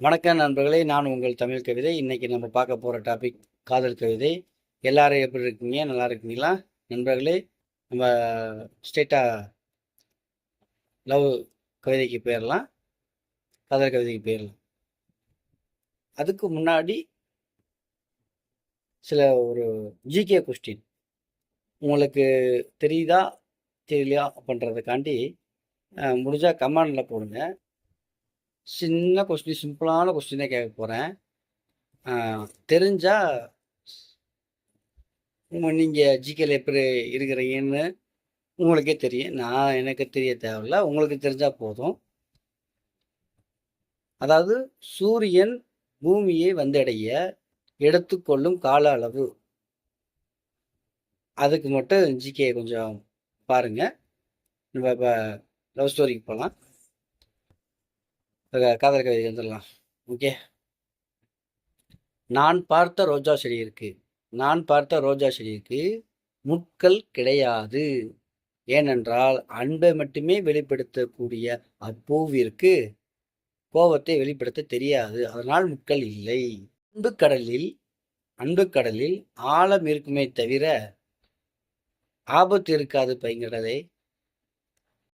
வணக்கம் நண்பர்களே நான் உங்கள் தமிழ் கவிதை. இன்னைக்கு நம்ம பார்க்க போகிற டாபிக் காதல் கவிதை. எல்லாரும் எப்படி இருக்கீங்க? நல்லா இருக்கீங்களா? நண்பர்களே நம்ம ஸ்டேட்டாக லவ் கவிதைக்கு போயிடலாம் காதல் கவிதைக்கு போயிடலாம் அதுக்கு முன்னாடி சில ஒரு ஜிகே கொஸ்டின் உங்களுக்கு தெரியுதா? தெரியலையா? அப்படின்றதுக்காண்டி முடிஞ்சால் கமெண்டில் போடுங்க. சின்ன கொஸ்டின் சிம்பிளான கொஸ்டினே கேட்க போகிறேன் தெரிஞ்சால் நீங்கள் ஜிகேல எப்படி இருக்கிறீங்கன்னு உங்களுக்கே தெரியும். நான் எனக்கு தெரிய தேவையில்ல. உங்களுக்கு தெரிஞ்சால் போதும். அதாவது சூரியன் பூமியை வந்தடைய எடுத்துக்கொள்ளும் கால அளவு. அதுக்கு மட்டும் ஜிகே கொஞ்சம் பாருங்கள் நம்ம இப்போ லவ் ஸ்டோரிக்கு போகலாம் காதல் கவிதை வந்துடலாம் ஓகே. நான் பார்த்த ரோஜா செடி இருக்கு. நான் பார்த்த ரோஜா செடிக்கு முட்கள் கிடையாது. ஏனென்றால் அன்பை மட்டுமே வெளிப்படுத்தக்கூடிய அப்பூவிற்கு கோபத்தை வெளிப்படுத்த தெரியாது. அதனால் முட்கள் இல்லை. அன்பு கடலில் அன்பு கடலில் ஆழம் இருக்குமே தவிர ஆபத்து இருக்காது பைங்கடலே